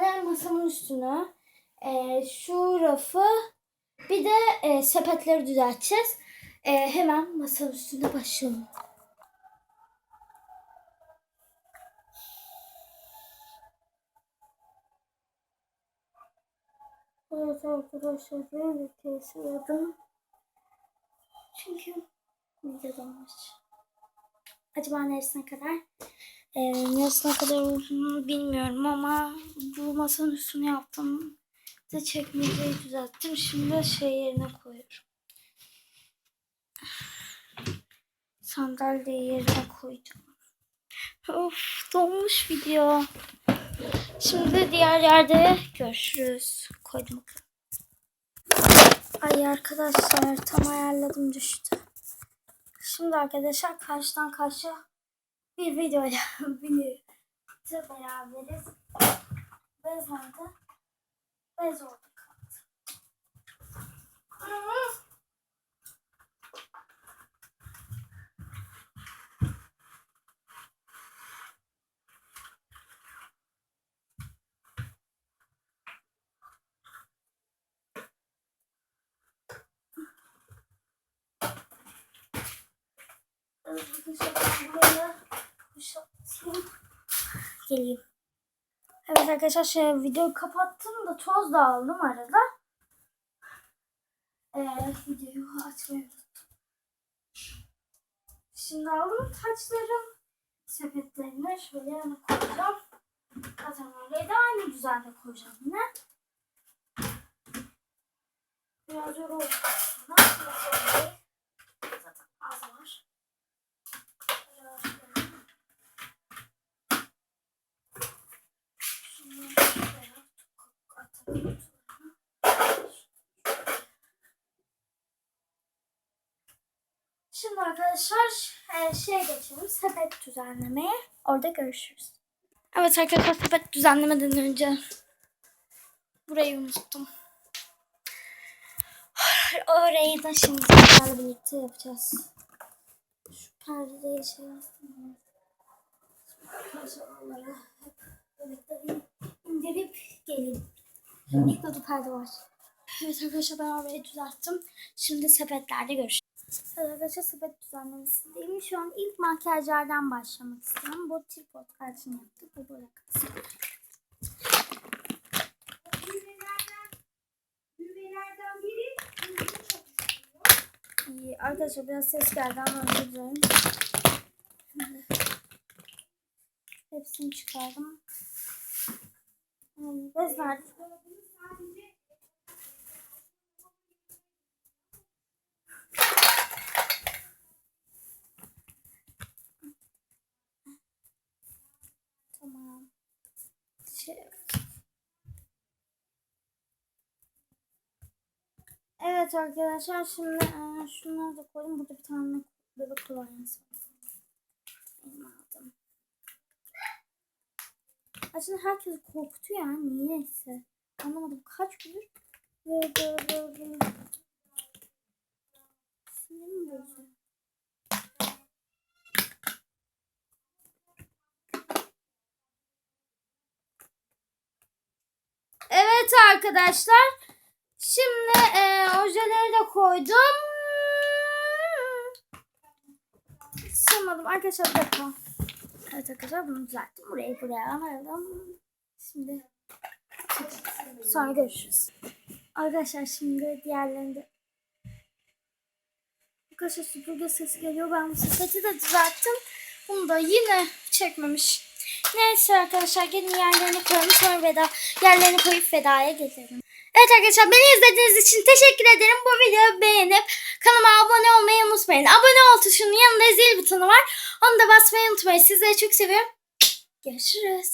tane masamın üstünü, e, şu rafı, bir de e, sepetleri düzelteceğiz. E, hemen masanın üstünde başlayalım. Evet arkadaşlar böyle kesiyordum. Çünkü videodaymış. Acaba neresine kadar? Ee, neresine kadar olduğunu bilmiyorum ama bu masanın üstüne yaptım. De çekmeceyi düzelttim. Şimdi şey yerine koyuyorum. Sandalyeyi yerine koydum. Of donmuş video. Şimdi diğer yerde görüşürüz. Koydum. Ay arkadaşlar tam ayarladım düştü. Şimdi arkadaşlar karşıdan karşıya bir videoyla birlikte beraberiz. Bez nerede? Bez orada kaldı. Arkadaşlar buraya boşaltayım. Geleyim. Evet arkadaşlar şey videoyu kapattım da toz da aldım arada. Ee, videoyu açmayı unuttum. Şimdi aldım taçlarım sepetlerine şöyle yana koyacağım. Zaten oraya da aynı düzende koyacağım yine. Biraz zor oldu aslında. Biraz zor değil. Zaten az var. Biraz şöyle. Şunu şuraya atalım. Şimdi arkadaşlar şeye geçelim. Sepet düzenlemeye. Orada görüşürüz. Evet arkadaşlar sepet düzenlemeden önce burayı unuttum. Orayı da şimdi sizlerle birlikte yapacağız. Şu perdeyi şey yaptım. Onları hep birlikte indirip geleyim. Şurada da perde var. Evet arkadaşlar ben orayı düzelttim. Şimdi sepetlerde görüşürüz. Evet arkadaşlar sepet düzenlemesindeyim. Şu an ilk makyajlardan başlamak istiyorum. Bu tripod kartını yaptık. Bu böyle kalsın. İyi, arkadaşlar biraz ses geldi ama özür dilerim. Hepsini çıkardım. Tamam. Şey. Evet arkadaşlar şimdi e, şunları da koyayım. Burada bir tane bebek kolonyası var. Benim aldım. Aslında herkes korkutuyor yani niyeyse. Anlamadım kaç gündür. Sinirim bozuyor. Evet arkadaşlar. Şimdi e, ojeleri de koydum. Sığmadım arkadaşlar bir. Evet arkadaşlar bunu düzelttim. Burayı buraya alalım. Şimdi sonra görüşürüz. Arkadaşlar şimdi diğerlerinde Arkadaşlar süpürge sesi geliyor. Ben bu sepeti de düzelttim. Bunu da yine çekmemiş. Neyse arkadaşlar gelin yerlerini koyalım sonra veda yerlerini koyup vedaya gelelim. Evet arkadaşlar beni izlediğiniz için teşekkür ederim. Bu videoyu beğenip kanalıma abone olmayı unutmayın. Abone ol tuşunun yanında zil butonu var. Onu da basmayı unutmayın. Sizleri çok seviyorum. Görüşürüz.